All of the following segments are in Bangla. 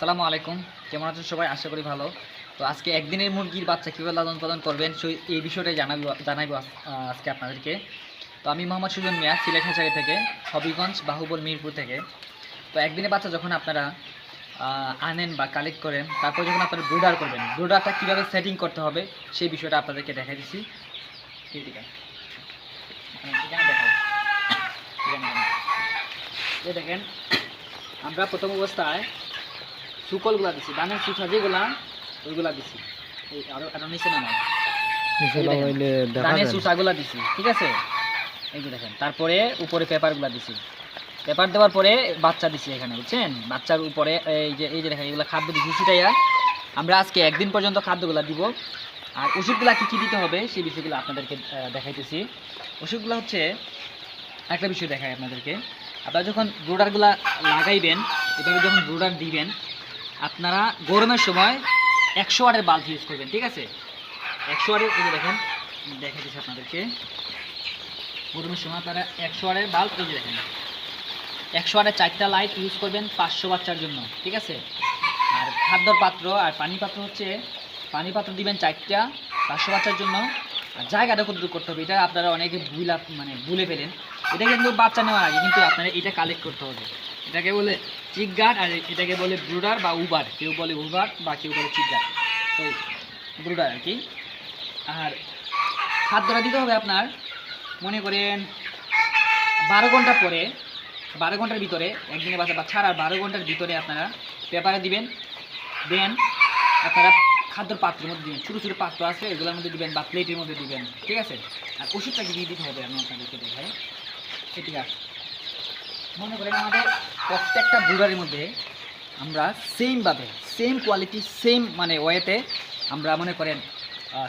সালামু আলাইকুম। কেমন আছেন সবাই? আশা করি ভালো। তো আজকে একদিনের মুরগির বাচ্চা কীভাবে লালন পালন করবেন সেই এই বিষয়টাই জানাব আহ, আজকে আপনাদেরকে। তো আমি মোহাম্মদ সুজন মিয়া সিলেট হাজারি থেকে হবিগঞ্জ বাহুবল মিরপুর থেকে। তো একদিনের বাচ্চা যখন আপনারা আনেন বা কালেক্ট করেন তারপর যখন আপনারা ব্রুডার করবেন ব্রুডারটা কীভাবে সেটিং করতে হবে সেই বিষয়টা আপনাদেরকে দেখাই দিচ্ছি। এখানে দেখাও। দেখেন আমরা প্রথম অবস্থায় সুকলগুলা দিছি। ধানের সুসা যেগুলা ওইগুলা দিছি। এই আরও আরও নিচে না নাই নিচে এই দেখেন, লাগাইলে দেখা ধানের যায় দিছি ঠিক আছে? এই যে দেখেন তারপরে উপরে পেপারগুলা দিছি। পেপার দেওয়ার পরে বাচ্চা দিছি এখানে বুঝছেন? বাচ্চার উপরে এই যে এই যে দেখেন এগুলো খাদ্য দিছি সেটাইয়া আমরা আজকে একদিন পর্যন্ত খাদ্যগুলা দিব। আর ওষুধগুলা কী কী দিতে হবে সেই বিষয়গুলো আপনাদেরকে দেখাইতেছি। ওষুধগুলো হচ্ছে একটা বিষয় দেখাই আপনাদেরকে। আপনারা যখন ব্রোডারগুলা লাগাইবেন, এভাবে যখন ব্রোডার দিবেন, আপনারা গরমের সময় একশো ওয়াটের বাল্ব ইউজ করবেন, ঠিক আছে? একশো ওয়াটের, এই দেখেন দেখাই দিচ্ছি আপনাদেরকে। গরমের সময় আপনারা একশো ওয়াটের বাল্ব, এই যে দেখেন, একশো ওয়াটের চারটা লাইট ইউজ করবেন পাঁচশো বাচ্চার জন্য, ঠিক আছে? আর খাদ্যর পাত্র আর পানি পাত্র হচ্ছে পানি পাত্র দিবেন চারটা, পাঁচশো বাচ্চার জন্য। আর জায়গাটা কতটুকু করতে হবে, এটা আপনারা অনেকে ভুলা মানে ভুলে ফেলেন। এটা কিন্তু বাচ্চা নেওয়ার আগে কিন্তু আপনারা এটা কালেক্ট করতে হবে। এটাকে বলে চিক গার্ড আর এটাকে বলে ব্রুডার বা উবার। কেউ বলে উবার বা কেউ বলে চিক গার্ড তো, ব্রুডার আর কি। আর খাদ্যটা দিতে হবে আপনার, মনে করেন বারো ঘণ্টা পরে, বারো ঘণ্টার ভিতরে, একদিনে বাচ্চা বা ছাড়ার বারো ঘণ্টার ভিতরে আপনারা পেপারে দিবেন। দেন আপনারা খাদ্যর পাত্রের মধ্যে দিবেন। ছোটো ছোটো পাত্র আছে, এগুলোর মধ্যে দিবেন বা প্লেটের মধ্যে দিবেন, ঠিক আছে? আর ওষুধটা দিয়ে দিতে হবে আমি আপনাদেরকে দেখাই? ঠিক আছে মনে করেন আমাদের প্রত্যেকটা বুড়ারের মধ্যে আমরা সেমভাবে সেম কোয়ালিটি সেম মানে ওয়েতে আমরা মনে করেন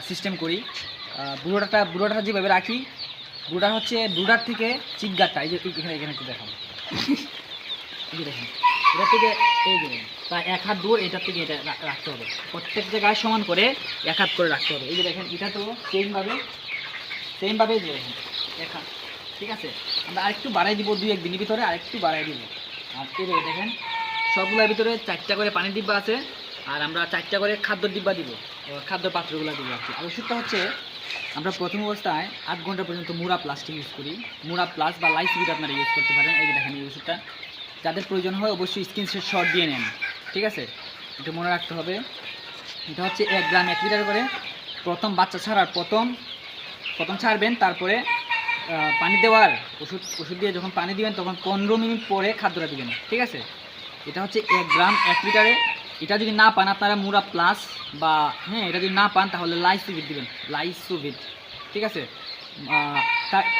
সিস্টেম করি। ব্রুডারটা ব্রুডারটা যেভাবে রাখি ব্রুডার হচ্ছে বুড়ার থেকে চিকগারটা। এই যে এখানে এখানে একটু দেখাবো দেখেন। এটা থেকে এই দেখেন, প্রায় এক হাত দূর এটার থেকে এটা রাখতে হবে। প্রত্যেক জায়গায় সমান করে এক হাত করে রাখতে হবে। এই যে দেখেন এটা তো সেমভাবে সেমভাবে যে দেখেন এক হাত ঠিক আছে? আমরা আরেকটু বাড়াই দিব দুই একদিনের ভিতরে আরেকটু বাড়াই দিব। আর এই দেখেন সবগুলোর ভিতরে চারটা করে পানির ডিব্বা আছে আর আমরা চারটা করে খাদ্য ডিব্বা দিব খাদ্য পাত্রগুলো দিব আর কি। আর ওষুধটা হচ্ছে আমরা প্রথম অবস্থায় আধ ঘণ্টা পর্যন্ত মুরা প্লাস্টিক ইউজ করি। মুরা প্লাস বা লাইসিবিট আপনারা ইউজ করতে পারেন। এই যে দেখেন এই ওষুধটা। যাদের প্রয়োজন হয় অবশ্যই স্ক্রিন শট দিয়ে নেন। ঠিক আছে? এটা মনে রাখতে হবে। এটা হচ্ছে এক গ্রাম এক লিটার করে। প্রথম বাচ্চা ছাড়ার প্রথম প্রথম ছাড়বেন, তারপরে পানি দেওয়ার ওষুধ ওষুধ দিয়ে যখন পানি দিবেন, তখন পনেরো মিনিট পরে খাদ্যটা দিবেন। ঠিক আছে? এটা হচ্ছে এক গ্রাম এক লিটারে। এটা যদি না পান, আপনারা মুরা প্লাস বা হ্যাঁ এটা যদি না পান, তাহলে লাইসোভিট দিবেন। লাইসোভিট। ঠিক আছে?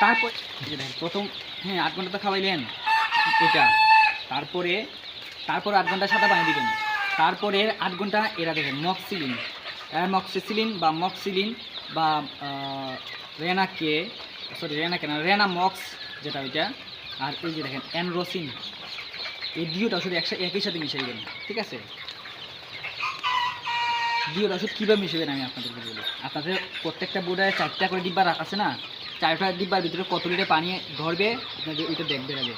তারপর প্রথম হ্যাঁ আট ঘণ্টা তো খাওয়াইলেন। এটা। তারপরে, তারপর আট ঘণ্টা সাদা পানি দিবেন। তারপরে আট ঘণ্টা এরা দেখেন, মক্সিলিন। মক্সিসিলিন বা মক্সিলিন বা রেনাকে সরি রেনা কেন রেনা মক্স যেটা ওইটা। আর এই যে দেখেন, অ্যানরোসিন। এই দুইটা ওষুধ একসাথে একই সাথে মিশাইবেন ঠিক আছে? দুইটা ওষুধ কীভাবে মিশাবেন আমি আপনাদেরকে বলি। আপনাদের প্রত্যেকটা বোর্ডে চারটা করে ডিব্বা রাখা আছে না? চারটা ডিব্বার ভিতরে কত লিটার পানি ধরবে? আপনাদের ওইটা দেখবেন আগে।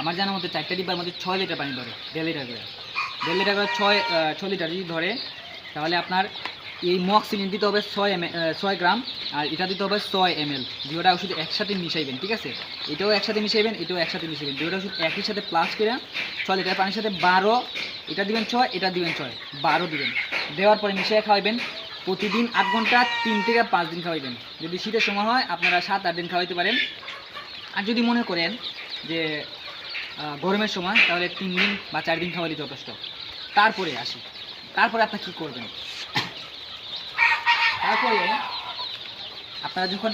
আমার জানার মধ্যে চারটা ডিব্বার মধ্যে ছয় লিটার পানি ধরে, দেড় লিটার করে। দেড় লিটার করে ছয় ছয় লিটার যদি ধরে, তাহলে আপনার এই মক্সিলিন দিতে হবে ছয় এম ছয় গ্রাম, আর এটা দিতে হবে ছয় এম এল দুটা ওষুধ একসাথে মিশাইবেন, ঠিক আছে? এটাও একসাথে মিশাইবেন, এটাও একসাথে মিশাইবেন। দুটা ওষুধ একই সাথে প্লাস করে ছয় লিটার পানির সাথে বারো, এটা দিবেন ছয়, এটা দিবেন ছয়, বারো দিবেন। দেওয়ার পরে মিশিয়ে খাওয়াবেন প্রতিদিন আট ঘণ্টা, তিন থেকে পাঁচ দিন খাওয়াইবেন। যদি শীতের সময় হয়, আপনারা সাত, আট দিন খাওয়াইতে পারেন। আর যদি মনে করেন যে গরমের সময়, তাহলে তিন দিন বা চার দিন খাওয়ালে যথেষ্ট। তারপরে আসি। তারপরে আপনার কী করবেন? তারপরে আপনারা যখন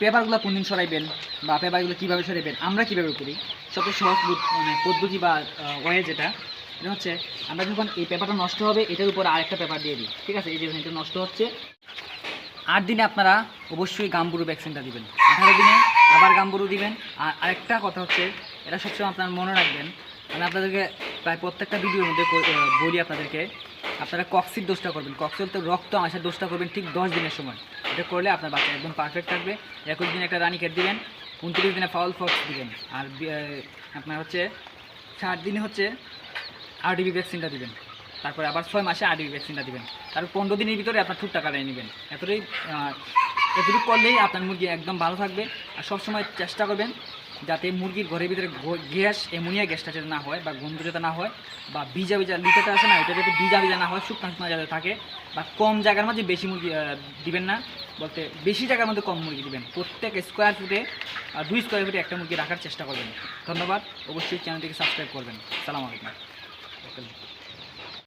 পেপারগুলো কোন দিন সরাইবেন বা পেপারগুলো কীভাবে সরাইবেন, আমরা কীভাবে করি? সবচেয়ে সহজ মানে পদ্ধতি বা ওয়ে যেটা এটা হচ্ছে আমরা যখন এই পেপারটা নষ্ট হবে, এটার উপর আরেকটা পেপার দিয়ে দিই। ঠিক আছে? এই যে এটা নষ্ট হচ্ছে। আট দিনে আপনারা অবশ্যই গাম্বুরু ভ্যাকসিনটা দিবেন। আঠারো দিনে আবার গাম্বুরু দিবেন। আর আরেকটা কথা হচ্ছে এটা সবসময় আপনারা মনে রাখবেন। আমি আপনাদেরকে প্রায় প্রত্যেকটা ভিডিওর মধ্যে বলি আপনাদেরকে, আপনারা কক্সির দোষটা করবেন। কক্সি বলতে রক্ত আসার দোষটা করবেন ঠিক দশ দিনের সময়। এটা করলে আপনার বাচ্চা একদম পারফেক্ট থাকবে। একুশ দিনে একটা রানি কেট দিবেন, উনত্রিশ দিনে ফাউল ফক্স দিবেন। আর আপনার হচ্ছে ষাট দিনে হচ্ছে আরডিবি ভ্যাকসিনটা দিবেন। তারপরে আবার ছয় মাসে আরডিবি ভ্যাকসিনটা দিবেন। তারপর পনেরো দিনের ভিতরে আপনার ঠুট টাকা নেবেন। এতটাই এতটুকু করলেই আপনার মুরগি একদম ভালো থাকবে। আর সবসময় চেষ্টা করবেন যাতে মুরগির ঘরের ভিতরে গ্যাস, অ্যামোনিয়া গ্যাসটা যাতে না হয় বা গন্ধ যাতে না হয় বা ভিজা ভিজা লিটাটা আছে না, এটা যাতে ভিজা ভিজা না হয়, শুকনো শুকনো যাতে থাকে বা কম জায়গার মধ্যে বেশি মুরগি দিবেন না। বলতে বেশি জায়গার মধ্যে কম মুরগি দিবেন। প্রত্যেক স্কোয়ার ফুটে দুই স্কোয়ার ফুটে একটা মুরগি রাখার চেষ্টা করবেন। ধন্যবাদ। অবশ্যই চ্যানেলটিকে সাবস্ক্রাইব করবেন। সালাম আলাইকুম।